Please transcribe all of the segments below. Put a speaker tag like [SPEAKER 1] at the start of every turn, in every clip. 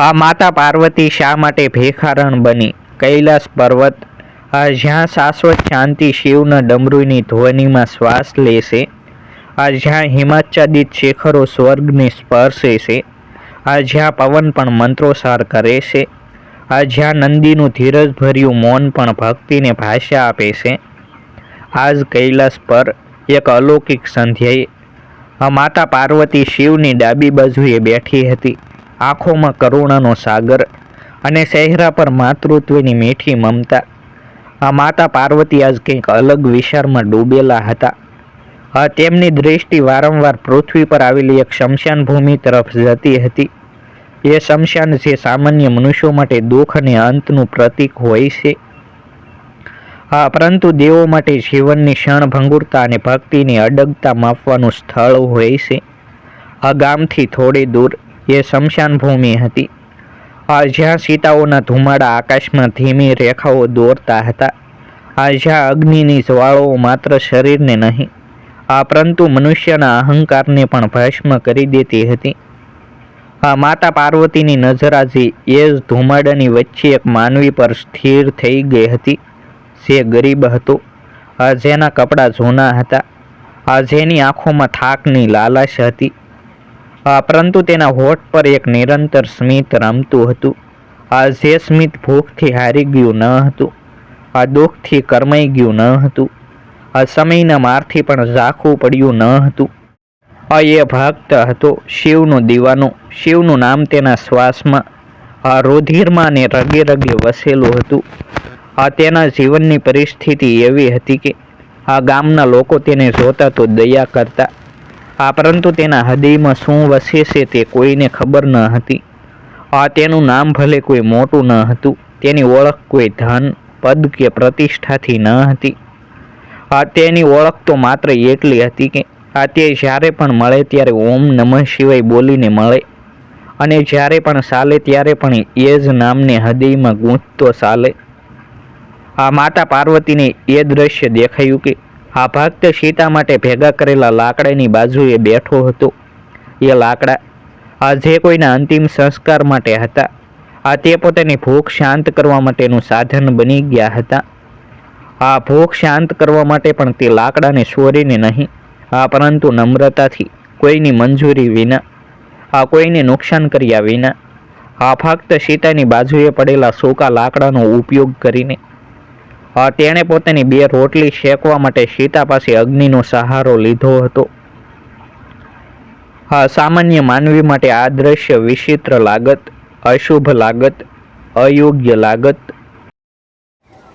[SPEAKER 1] આ માતા પાર્વતી શા માટે ભેખારણ બની? કૈલાસ પર્વત. આ જ્યાં શાશ્વત શાંતિ શિવના ડમરૂની ધ્વનિમાં શ્વાસ લેશે આ જ્યાં હિમાચ્છાદિત શિખરો સ્વર્ગને સ્પર્શે છે. આ જ્યાં પવન પણ મંત્રોસાર કરે છે. આ જ્યાં નંદીનું ધીરજભર્યું મૌન પણ ભક્તિને ભાષા આપે છે. આજ કૈલાસ પર એક અલૌકિક સંધ્યાએ આ માતા પાર્વતી શિવની ડાબી બાજુએ બેઠી હતી. આંખોમાં કરુણાનો સાગર અને ચહેરા પર માતૃત્વની મીઠી મમતા. આ માતા પાર્વતી આજ કંઈક અલગ વિચારમાં ડૂબેલા હતા. આ તેમની દૃષ્ટિ વારંવાર પૃથ્વી પર આવેલી એક શમશાન ભૂમિ તરફ જતી હતી. એ શમશાન જે સામાન્ય મનુષ્યો માટે દુઃખ અને અંતનું પ્રતીક હોય છે. હા, પરંતુ દેવો માટે જીવનની ક્ષણભંગુરતા અને ભક્તિની અડગતા માપવાનું સ્થળ હોય છે. આ ગામથી થોડી દૂર એ શમશાન ભૂમિ હતી. આ જ્યાં સીતાઓના ધુમાડા આકાશમાં ધીમી રેખાઓ દોરતા હતા, આ જ્યાં અગ્નિની જ્વાળાઓ માત્ર શરીરને નહીં, આ પરંતુ મનુષ્યના અહંકારને પણ ભસ્મ કરી દેતી હતી. આ માતા પાર્વતીની નજર આજે એ જ ધુમાડાની વચ્ચે એક માનવી પર સ્થિર થઈ ગઈ હતી, જે ગરીબ હતો. આ જેના કપડાં જૂના હતા, આ જેની આંખોમાં થાકની લાલાશ હતી. પરંતુ તેના હોઠ પર એક નિરંતર સ્મિત રમતું હતું. આ જે સ્મિત ભૂખથી હારી ગયું ન હતું. આ દુઃખથી કરમાઈ ગયું ન હતું. આ સમયના મારથી પણ ઝાખું પડ્યું ન હતું. આ એ ભક્ત હતો શિવનો દીવાનો. શિવનું નામ તેના શ્વાસમાં. આ રુધિરમાં અને રગે રગે વસેલું હતું. આ તેના જીવનની પરિસ્થિતિ એવી હતી કે આ ગામના લોકો તેને જોતા તો દયા કરતા. આ પરંતુ તેના હૃદયમાં શું વસે છે તે કોઈને ખબર ન હતી. આ તેનું નામ ભલે કોઈ મોટું ન હતું, તેની ઓળખ કોઈ ધન, પદ કે પ્રતિષ્ઠાથી ન હતી. આ તેની ઓળખ તો માત્ર એટલી હતી કે આ તે જ્યારે પણ મળે ત્યારે ઓમ નમઃ શિવાય બોલીને મળે. અને જ્યારે પણ ચાલે ત્યારે પણ એ જ નામને હૃદયમાં ગૂંથતો ચાલે. આ માતા પાર્વતીને એ દ્રશ્ય દેખાયું કે આ ભક્ત સીતા માટે ભેગા કરેલા લાકડાની બાજુએ બેઠો હતો. એ લાકડા આ જે કોઈના અંતિમ સંસ્કાર માટે હતા, આ તે પોતાની ભૂખ શાંત કરવા માટેનું સાધન બની ગયા હતા. આ ભૂખ શાંત કરવા માટે પણ તે લાકડાને સોરીને નહીં, આ પરંતુ નમ્રતાથી કોઈની મંજૂરી વિના, આ કોઈને નુકસાન કર્યા વિના, આ ફક્ત સીતાની બાજુએ પડેલા સૂકા લાકડાનો ઉપયોગ કરીને તેણે પોતાની બે રોટલી શેકવા માટે સીતા પાસે અગ્નિનો સહારો લીધો હતો. સામાન્ય માનવી માટે આ દ્રશ્ય વિચિત્ર લાગત, અશુભ લાગત, અયોગ્ય લાગત.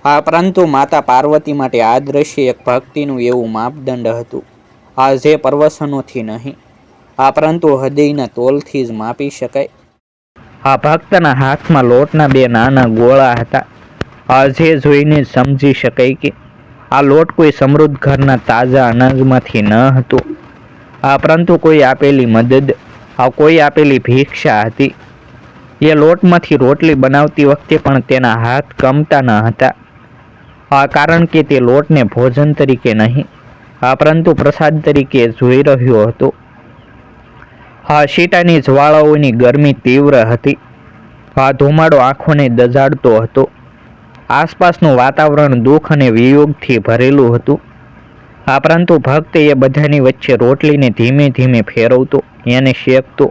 [SPEAKER 1] હા, પરંતુ માતા પાર્વતી માટે આ દ્રશ્ય એક ભક્તિનું એવું માપદંડ હતું. આ જે પરવસનોથી નહીં. આ પરંતુ હૃદયના તોલથી જ માપી શકાય. આ ભક્તના હાથમાં લોટના બે નાના ગોળા હતા. આ જે જોઈને સમજી શકાય કે આ લોટ કોઈ સમૃદ્ધ ઘરના તાજા અનાજમાંથી ન હતો. આ પરંતુ કોઈ આપેલી મદદ, આ કોઈ આપેલી ભિક્ષા હતી. એ લોટમાંથી રોટલી બનાવતી વખતે પણ તેના હાથ કમતા ન હતા. આ કારણ કે તે લોટને ભોજન તરીકે નહીં, આ પરંતુ પ્રસાદ તરીકે જોઈ રહ્યો હતો. આ શીટાની જ્વાળાઓની ગરમી તીવ્ર હતી. આ ધુમાડો આંખોને દજાડતો હતો. આસપાસનું વાતાવરણ દુઃખ અને વિયોગથી ભરેલું હતું. આ પરંતુ ભક્ત એ બધાની વચ્ચે રોટલીને ધીમે ધીમે ફેરવતો, એને શેકતો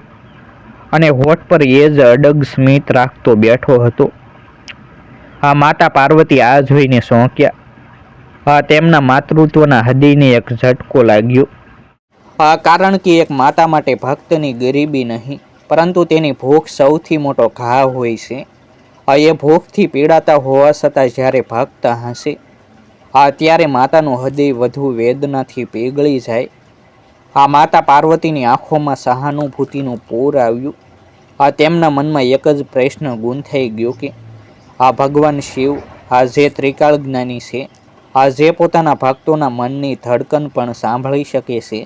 [SPEAKER 1] અને હોઠ પર એ જ અડગ સ્મિત રાખતો બેઠો હતો. આ માતા પાર્વતી આ જોઈને સોંક્યા આ તેમના માતૃત્વના હૃદયને એક ઝટકો લાગ્યો. આ કારણ કે એક માતા માટે ભક્તની ગરીબી નહીં, પરંતુ તેની ભૂખ સૌથી મોટો ઘા હોય છે. એ ભૂખથી પીડાતા હોવા છતાં જ્યારે ભાગતા હશે આ ત્યારે માતાનું હૃદય વધુ વેદનાથી પીગળી જાય. આ માતા પાર્વતીની આંખોમાં સહાનુભૂતિનું પૂર આવ્યું. આ તેમના મનમાં એક જ પ્રશ્ન ગૂંથાઈ ગયો કે આ ભગવાન શિવ આ જે ત્રિકાળ જ્ઞાની છે આ જે પોતાના ભક્તોના મનની ધડકન પણ સાંભળી શકે છે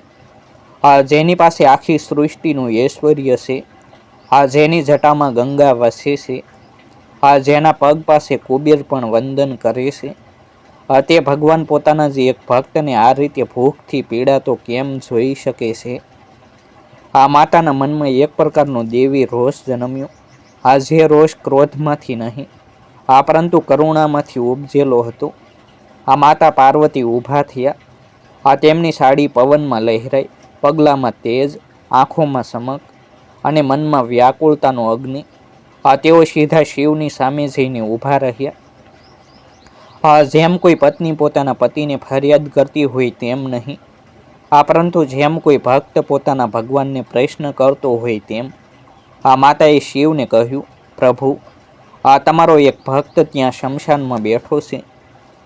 [SPEAKER 1] આ જેની પાસે આખી સૃષ્ટિનું ઐશ્વર્ય છે આ જેની જટામાં ગંગા વસે છે આ જેના પગ પાસે કુબેર પણ વંદન કરે છે. તે ભગવાન પોતાના જ એક ભક્તને આ રીતે ભૂખથી પીડાતો કેમ જોઈ શકે છે? આ માતાના મનમાં એક પ્રકારનો દેવી રોષ જન્મ્યો. આ જે રોષ ક્રોધમાંથી નહીં, આ પરંતુ કરુણામાંથી ઉપજેલો હતો. આ માતા પાર્વતી ઊભા થયા. આ તેમની સાડી પવનમાં લહેરાઈ, પગલામાં તેજ, આંખોમાં સમક અને મનમાં વ્યાકુળતાનો અગ્નિ. આ તેઓ સીધા શિવની સામે જઈને ઊભા રહ્યા. આ જેમ કોઈ પત્ની પોતાના પતિને ફરિયાદ કરતી હોય તેમ નહીં. આ પરંતુ જેમ કોઈ ભક્ત પોતાના ભગવાનને પ્રશ્ન કરતો હોય તેમ. આ માતાએ શિવને કહ્યું, પ્રભુ, આ તમારો એક ભક્ત ત્યાં શમશાનમાં બેઠો છે.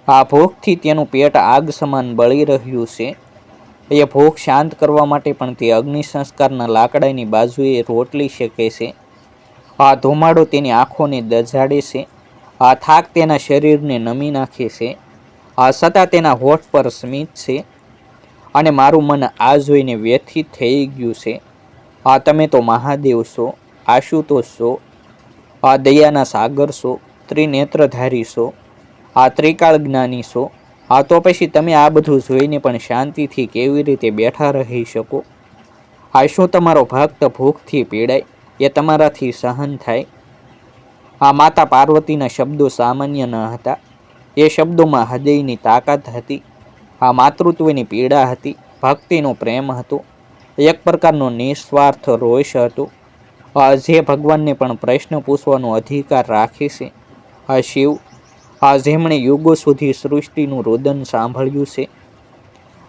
[SPEAKER 1] આ ભોગથી તેનું પેટ આગ સમાન બળી રહ્યું છે. એ ભોગ શાંત કરવા માટે પણ તે અગ્નિ સંસ્કારના લાકડાની બાજુએ રોટલી શકે છે. આ ધુમાડો તેની આંખોને દજાડે છે. આ થાક તેના શરીરને નમી નાખે છે. આ છતાં તેના હોઠ પર સ્મિત છે. અને મારું મન આ જોઈને વ્યથિત થઈ ગયું છે. આ તમે તો મહાદેવ છો, આશુતોષ છો, આ દયાના સાગર છો, ત્રિનેત્રધારી છો, આ ત્રિકાળ જ્ઞાની છો. આ તો પછી તમે આ બધું જોઈને પણ શાંતિથી કેવી રીતે બેઠા રહી શકો? આ શું તમારો ભક્ત ભૂખથી પીડાય? એ તમારાથી સહન થાય. આ માતા પાર્વતીના શબ્દો સામાન્ય ન હતા. એ શબ્દોમાં હૃદયની તાકાત હતી. આ માતૃત્વની પીડા હતી. ભક્તિનો પ્રેમ હતો. એક પ્રકારનો નિસ્વાર્થ રોષ હતો. આ જે ભગવાનને પણ પ્રશ્ન પૂછવાનો અધિકાર રાખે છે, આ શિવ, આ જેમણે યુગો સુધી સૃષ્ટિનું રોદન સાંભળ્યું છે,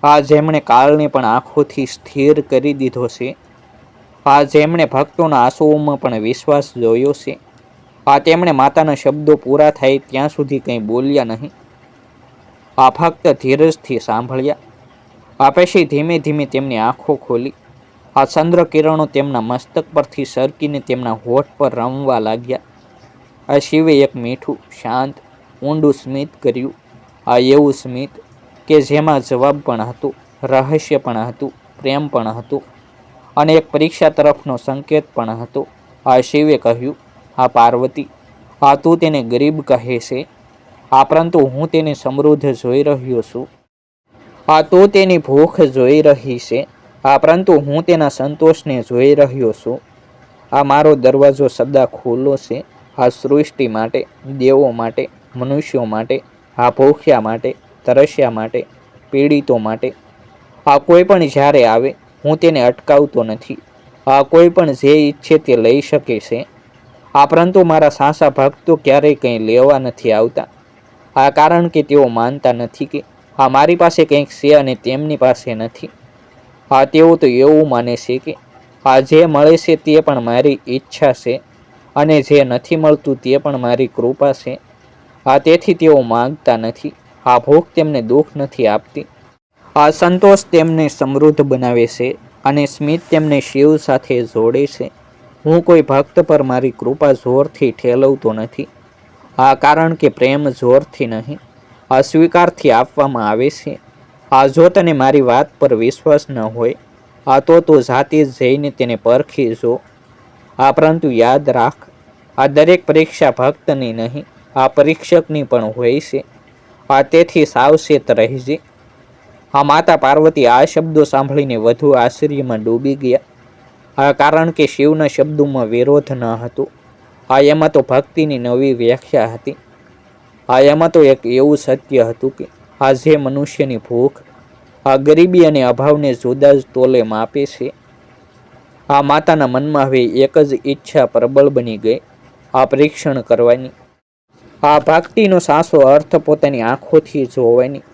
[SPEAKER 1] આ જેમણે કાળને પણ આંખોથી સ્થિર કરી દીધો છે આ જેમણે ભક્તોના આંસુઓમાં પણ વિશ્વાસ જોયો છે. આ તેમણે માતાના શબ્દો પૂરા થાય ત્યાં સુધી કંઈ બોલ્યા નહીં. આ ફક્ત ધીરજથી સાંભળ્યા. આ પછી ધીમે ધીમે તેમની આંખો ખોલી. આ ચંદ્ર કિરણો તેમના મસ્તક પરથી સરકીને તેમના હોઠ પર રમવા લાગ્યા. આ શિવે એક મીઠું, શાંત, ઊંડું સ્મિત કર્યું. આ એવું સ્મિત કે જેમાં જવાબ પણ હતું, રહસ્ય પણ હતું, પ્રેમ પણ હતું. અને એક પરીક્ષા તરફનો સંકેત પણ હતો. આ શિવે કહ્યું આ પાર્વતી આ તું તેને ગરીબ કહે છે. આ પરંતુ હું તેને સમૃદ્ધ જોઈ રહ્યો છું. આ તો તેની ભૂખ જોઈ રહી છે. આ પરંતુ હું તેના સંતોષને જોઈ રહ્યો છું. આ મારો દરવાજો સદા ખુલ્લો છે. આ સૃષ્ટિ માટે, દેવો માટે, મનુષ્યો માટે આ ભૂખ્યા માટે, તરસ્યા માટે, પીડિતો માટે. આ કોઈ પણ જ્યારે આવે હું તેને અટકાવતો નથી. આ કોઈ પણ જે ઈચ્છે તે લઈ શકે છે. આ પરંતુ મારા સાસા ભક્તો ક્યારેય કંઈ લેવા નથી આવતા. આ કારણ કે તેઓ માનતા નથી કે આ મારી પાસે કંઈક છે અને તેમની પાસે નથી. આ તેઓ તો એવું માને છે કે આ જે મળે છે તે પણ મારી ઈચ્છા છે અને જે નથી મળતું તે પણ મારી કૃપા છે. આ તેથી તેઓ માંગતા નથી. આ ભૂખ તેમને દુઃખ નથી આપતી. આ સંતોષ તેમને સમૃદ્ધ બનાવે છે અને સ્મિત તેમને શિવ સાથે જોડે છે. હું કોઈ ભક્ત પર મારી કૃપા જોરથી ઠેલવતો નથી. આ કારણ કે પ્રેમ જોરથી નહીં અસ્વીકારથી આપવામાં આવે છે. આ જો તને મારી વાત પર વિશ્વાસ ન હોય, આ તો તું જાતે જઈને તેને પરખી જો. આ પરંતુ યાદ રાખ, આ દરેક પરીક્ષા ભક્તની નહીં, આ પરીક્ષકની પણ હોય છે. આ તેથી સાવચેત રહેજે. આ માતા પાર્વતી આ શબ્દો સાંભળીને વધુ આશ્ચર્યમાં ડૂબી ગયા. આ કારણ કે શિવના શબ્દોમાં વિરોધ ન હતો. આ એમાં તો ભક્તિની નવી વ્યાખ્યા હતી. આ એમાં તો એક એવું સત્ય હતું કે આ જે મનુષ્યની ભૂખ આ ગરીબી અને અભાવને જુદા જ તોલે માપે છે. આ માતાના મનમાં હવે એક જ ઈચ્છા પ્રબળ બની ગઈ, આ પરીક્ષણ કરવાની. આ ભક્તિનો સાસો અર્થ પોતાની આંખોથી જોવાની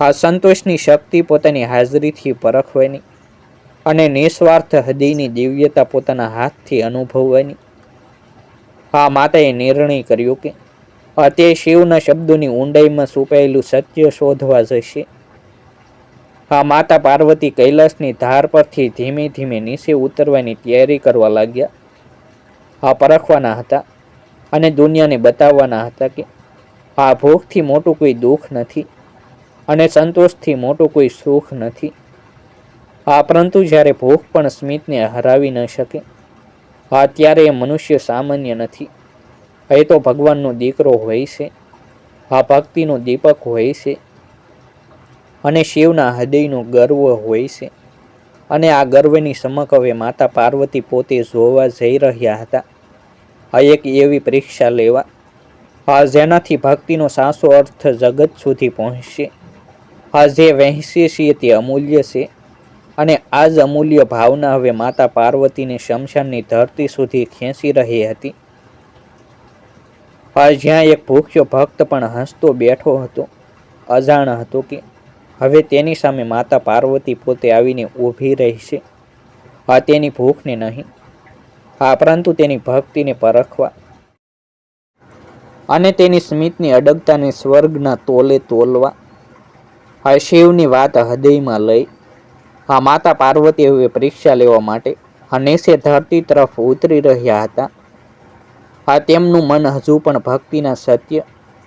[SPEAKER 1] આ સંતોષની શક્તિ પોતાની હાજરીથી પરખવાની અને નિસ્વાર્થ હૃદયની દિવ્યતા પોતાના હાથથી અનુભવવાની. આ માતાએ નિર્ણય કર્યો કે તે શિવના શબ્દોની ઊંડાઈમાં છુપાયેલું સત્ય શોધવા જશે. આ માતા પાર્વતી કૈલાસની ધાર પરથી ધીમે ધીમે નીચે ઉતરવાની તૈયારી કરવા લાગ્યા. આ પરખવાના હતા અને દુનિયાને બતાવવાના હતા કે આ ભૂખથી મોટું કોઈ દુઃખ નથી. અને સંતોષથી મોટું કોઈ સુખ નથી. આ પરંતુ જ્યારે ભૂખ પણ સ્મિતને હરાવી ન શકે આ ત્યારે એ મનુષ્ય સામાન્ય નથી. એ તો ભગવાનનો દીકરો હોય છે. આ ભક્તિનો દીપક હોય છે. અને શિવના હૃદયનો ગર્વ હોય છે. અને આ ગર્વની સમક હવે માતા પાર્વતી પોતે જોવા જઈ રહ્યા હતા. આ એક એવી પરીક્ષા લેવા. આ જેનાથી ભક્તિનો સાસો અર્થ જગત સુધી પહોંચશે. આ જે વહેંચીએ છીએ તે અમૂલ્ય છે. અને આ જ અમૂલ્ય ભાવના હવે માતા પાર્વતીને શમશાનની ધરતી સુધી ખેંચી રહી હતી. આ જ્યાં એક ભૂખ્યો ભક્ત પણ હસતો બેઠો હતો, અજાણ હતો કે હવે તેની સામે માતા પાર્વતી પોતે આવીને ઊભી રહી છે. આ તેની ભૂખને નહીં, આ પરંતુ તેની ભક્તિને પરખવા અને તેની સ્મિતની અડગતાને સ્વર્ગના તોલે તોલવા આ શિવની વાત હૃદયમાં લઈ, આ માતા પાર્વતી હવે પરીક્ષા લેવા માટે નેસે ધરતી તરફ ઉતરી રહ્યા હતા. આ તેમનું મન હજુ પણ ભક્તિના સત્ય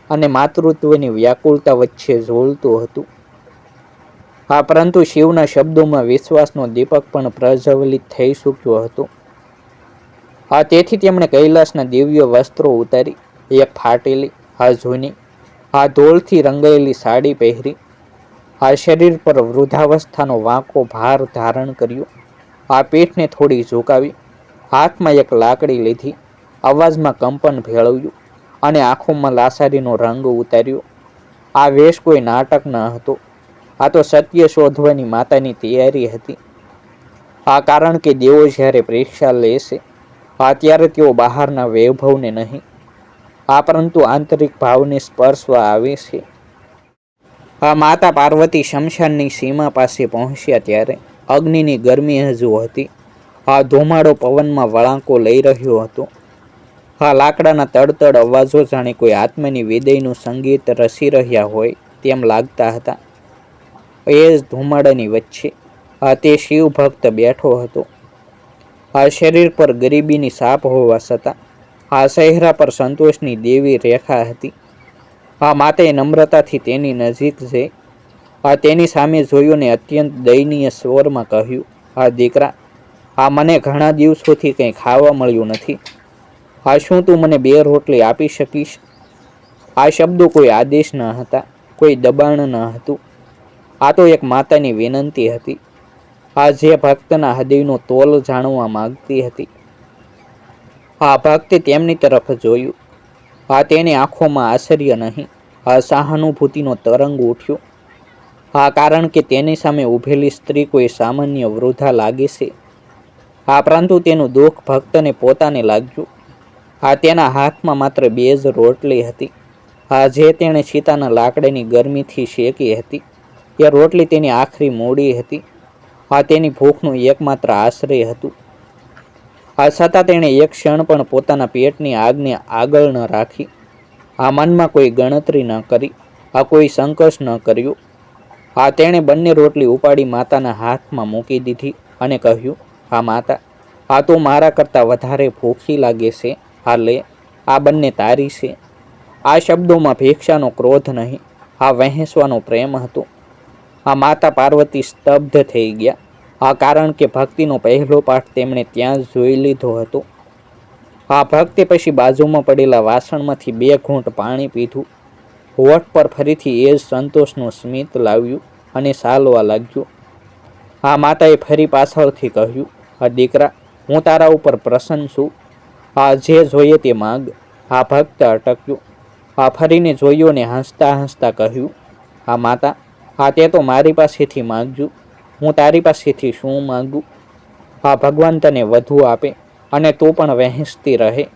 [SPEAKER 1] અને માતૃત્વની વ્યાકુળતા વચ્ચે ઝોલતું હતું. હા પરંતુ શિવના શબ્દોમાં વિશ્વાસનો દીપક પણ પ્રજ્વલિત થઈ ચૂક્યો હતો. હા તેથી તેમણે કૈલાસના દિવ્ય વસ્ત્રો ઉતારી, એક ફાટેલી, આ જૂની, આ ધોળથી રંગાયેલી સાડી પહેરી આ શરીર પર વૃદ્ધાવસ્થાનો વાંકો ભાર ધારણ કર્યો. આ પીઠને થોડી ઝુકાવી, હાથમાં એક લાકડી લીધી, અવાજમાં કંપન ભેળવ્યું અને આંખોમાં લાસારીનો રંગ ઉતાર્યો. આ વેશ કોઈ નાટક ન હતો. આ તો સત્ય શોધવાની માતાની તૈયારી હતી. આ કારણ કે દેવો જ્યારે પરીક્ષા લેશે આ ત્યારે તેઓ બહારના વૈભવને નહીં. આ પરંતુ આંતરિક ભાવને સ્પર્શવા આવે છે. માતા પાર્વતી શમશાનની સીમા પાસે પહોંચ્યા ત્યારે અગ્નિની ગરમી હજુ હતી. આ ધુમાડો પવનમાં વળાંકો લઈ રહ્યો હતો. આ લાકડાના તડતડ અવાજો જાણે કોઈ આત્માની વિદયનું સંગીત રસી રહ્યા હોય તેમ લાગતા હતા. એ જ ધુમાડાની વચ્ચે આ તે શિવ ભક્ત બેઠો હતો. આ શરીર પર ગરીબીની સાપ હોવા છતાં આ ચહેરા પર સંતોષની દેવી રેખા હતી. આ માતે નમ્રતાથી તેની નજીક જઈ આ તેની સામે જોયું ને અત્યંત દયનીય સ્વરમાં કહ્યું આ દીકરા, આ મને ઘણા દિવસોથી કંઈ ખાવા મળ્યું નથી. આ શું તું મને બે રોટલી આપી શકીશ? આ શબ્દો કોઈ આદેશ ન હતા, કોઈ દબાણ ન હતું. આ તો એક માતાની વિનંતી હતી. આ જે ભક્તના હૃદયનો તોલ જાણવા માગતી હતી. આ ભક્તે તેમની તરફ જોયું. આ તેની આંખોમાં આશ્ચર્ય નહીં. આ સહાનુભૂતિનો તરંગ ઉઠ્યો. આ કારણ કે તેની સામે ઊભેલી સ્ત્રી કોઈ સામાન્ય વૃદ્ધા લાગે છે. આ પરંતુ તેનું દુઃખ ભક્તને પોતાને લાગ્યું. આ તેના હાથમાં માત્ર બે જ રોટલી હતી. આ જે તેણે સીતાના લાકડાની ગરમીથી શેકી હતી. એ રોટલી તેની આખરી મૂડી હતી. આ તેની ભૂખનું એકમાત્ર આશ્રય હતું. આ છતાં તેણે એક ક્ષણ પણ પોતાના પેટની આગને આગળ ન રાખી. આ મનમાં કોઈ ગણતરી ન કરી, આ કોઈ સંકર્ષ ન કર્યું. આ તેણે બંને રોટલી ઉપાડી માતાના હાથમાં મૂકી દીધી અને કહ્યું, હા માતા, આ તો મારા કરતાં વધારે ભૂખી લાગે છે. આ લે, આ બંને તારી છે. આ શબ્દોમાં ભિક્ષાનો ક્રોધ નહીં, આ વહેંચવાનો પ્રેમ હતો. આ માતા પાર્વતી સ્તબ્ધ થઈ ગયા. આ કારણ કે ભક્તિનો પહેલો પાઠ તેમણે ત્યાં જ જોઈ લીધો હતો. આ ભક્તે પછી બાજુમાં પડેલા વાસણમાંથી બે ઘૂંટ પાણી પીધું. હોઠ પર ફરીથી એ જ સંતોષનું સ્મિત લાવ્યું અને સાલવા લાગ્યું. આ માતાએ ફરી પાછળથી કહ્યું, આ દીકરા, હું તારા ઉપર પ્રસન્ન છું. આ જે જોઈએ તે માગ. આ ભક્ત અટક્યું. આ ફરીને જોયો ને હસતા હસતા કહ્યું, આ માતા, આ તે તો મારી પાસેથી માંગજો હું તારી પાસેથી શું માગું? આ ભગવાન તને વધુ આપે અને તું પણ વહેંચતી રહે.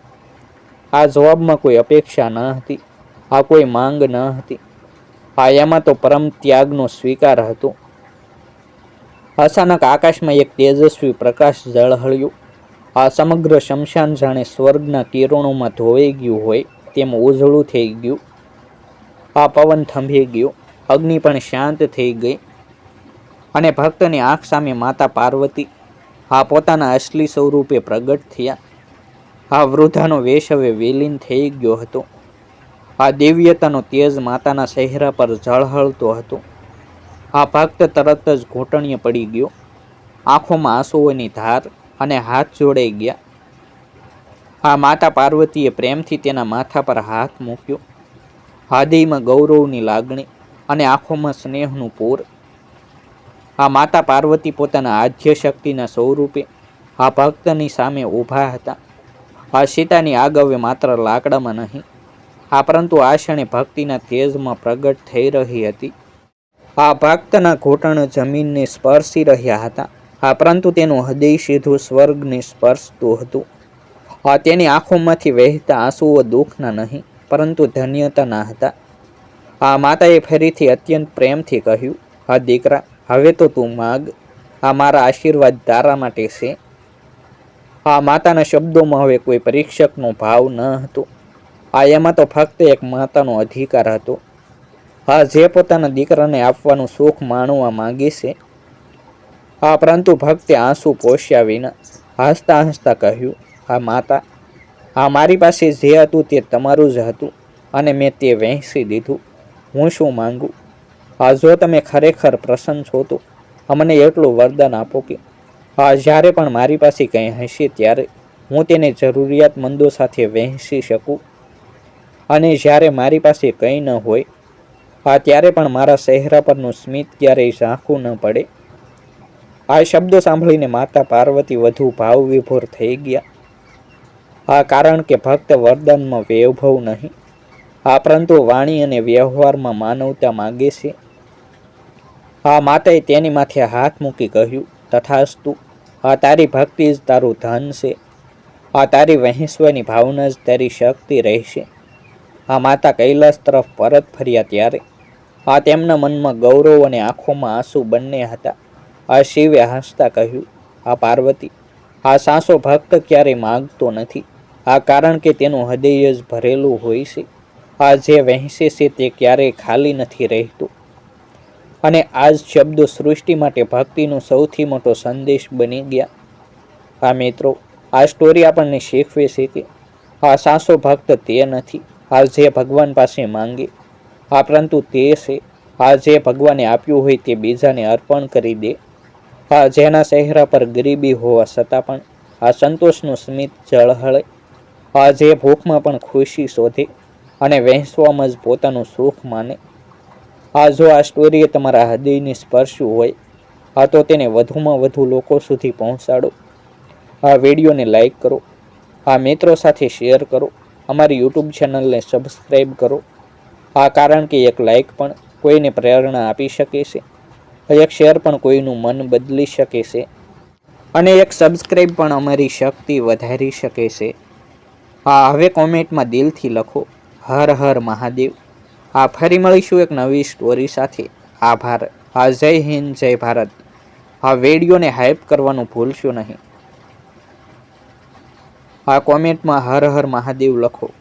[SPEAKER 1] આ જવાબમાં કોઈ અપેક્ષા ન હતી, આ કોઈ માંગ ન હતી. આ એમાં તો પરમ ત્યાગનો સ્વીકાર હતો. અચાનક આકાશમાં એક તેજસ્વી પ્રકાશ ઝળહળ્યું. આ સમગ્ર શમશાન જાણે સ્વર્ગના કિરણોમાં ધોવાઈ ગયું હોય તેમ ઉજળું થઈ ગયું. આ પવન થંભી ગયો. અગ્નિ પણ શાંત થઈ ગઈ. અને ભક્તની આંખ સામે માતા પાર્વતી આ પોતાના અસલી સ્વરૂપે પ્રગટ થયા. આ વૃદ્ધાનો વેશ હવે વિલીન થઈ ગયો હતો. આ દિવ્યતાનો તેજ માતાના ચહેરા પર ઝળહળતો હતો. આ ભક્ત તરત જ ઘૂંટણીએ પડી ગયો. આંખોમાં આંસુઓની ધાર અને હાથ જોડાઈ ગયા. આ માતા પાર્વતીએ પ્રેમથી તેના માથા પર હાથ મૂક્યો. હાદીમાં ગૌરવની લાગણી અને આંખોમાં સ્નેહનું પૂર. આ માતા પાર્વતી પોતાના આધ્ય શક્તિના સ્વરૂપે આ ભક્તની સામે ઊભા હતા. આ સીતાની આગવ્ય માત્ર લાકડામાં નહીં, આ પરંતુ આ ક્ષણે ભક્તિના તેજમાં પ્રગટ થઈ રહી હતી. આ ભક્તના ઘૂંટણ જમીનને સ્પર્શી રહ્યા હતા. આ પરંતુ તેનું હૃદય સીધું સ્વર્ગને સ્પર્શતું હતું. આ તેની આંખોમાંથી વહેતા આંસુઓ દુઃખના નહીં, પરંતુ ધન્યતાના હતા. આ માતાએ ફરીથી અત્યંત પ્રેમથી કહ્યું, આ દીકરા હવે તો તું માગ. આ મારા આશીર્વાદ તારા માટે છે. આ માતાના શબ્દોમાં હવે કોઈ પરીક્ષકનો ભાવ ન હતો. આ એમાં તો ફક્ત એક માતાનો અધિકાર હતો. હા જે પોતાના દીકરાને આપવાનું સુખ માણવા માંગે છે. આ પરંતુ ભક્તે આંસુ પોષ્યા વિના હસતા હસતા કહ્યું, હા માતા, આ મારી પાસે જે હતું તે તમારું જ હતું અને મેં તે વહેંચી દીધું. હું શું માંગુ? હા જો તમે ખરેખર પ્રસન્ન છો તો અમને એટલું વરદાન આપો કે હા જ્યારે પણ મારી પાસે કંઈ હશે ત્યારે હું તેને જરૂરિયાતમંદો સાથે વહેંચી શકું. અને જ્યારે મારી પાસે કંઈ ન હોય હા ત્યારે પણ મારા ચહેરા પરનું સ્મિત ક્યારેય ઝાંખું ન પડે. આ શબ્દો સાંભળીને માતા પાર્વતી વધુ ભાવ વિભોર થઈ ગયા. આ કારણ કે ભક્ત વરદાનમાં વૈભવ નહીં, આ પરંતુ વાણી અને વ્યવહારમાં માનવતા માગે છે. આ માતાએ તેની માથે હાથ મૂકી કહ્યું, તથાસ્તુ, આ તારી ભક્તિ જ તારું ધન છે. આ તારી વહેંસવાની ભાવના જ તારી શક્તિ રહેશે. આ માતા કૈલાસ તરફ પરત ફર્યા ત્યારે, આ તેમના મનમાં ગૌરવ અને આંખોમાં આંસુ બંને હતા. આ શિવે હસતા કહ્યું, આ પાર્વતી, આ સાસો ભક્ત ક્યારેય માગતો નથી. આ કારણ કે તેનું હૃદય જ ભરેલું હોય છે. આ જે વહેંચે છે તે ક્યારેય ખાલી નથી રહેતું. અને આ જ શબ્દો સૃષ્ટિ માટે ભક્તિનો સૌથી મોટો સંદેશ બની ગયા. આ મિત્રો, આ સ્ટોરી આપણને શીખવે છે કે આ સાસો ભક્ત તે નથી. આ જે ભગવાન પાસે માંગે આ પરંતુ તે છે. આ જે ભગવાને આપ્યું હોય તે બીજાને અર્પણ કરી દે. આ જેના ચહેરા પર ગરીબી હોવા છતાં પણ આ સંતોષનું સ્મિત જળહળે આ જે ભૂખમાં પણ ખુશી શોધે અને વહેંચવામાં જ પોતાનું સુખ માને. આ જો આ સ્ટોરીએ તમારા હૃદયને સ્પર્શ્યું હોય આ તો તેને વધુમાં વધુ લોકો સુધી પહોંચાડો. આ વિડીયોને લાઈક કરો. આ મિત્રો સાથે શેર કરો. અમારી યુટ્યુબ ચેનલને સબસ્ક્રાઈબ કરો. આ કારણ કે એક લાઈક પણ કોઈને પ્રેરણા આપી શકે છે. એક શેર પણ કોઈનું મન બદલી શકે છે. અને એક સબસ્ક્રાઈબ પણ અમારી શક્તિ વધારી શકે છે. આ હવે કોમેન્ટમાં દિલથી લખો. હર હર મહાદેવ. આ ફરી મળીશું એક નવી સ્ટોરી સાથે. આભાર. આ જય હિન્દ, જય ભારત. આ વિડીયોને હાઈપ કરવાનું ભૂલશો નહીં. આ કોમેન્ટમાં હર હર મહાદેવ લખો.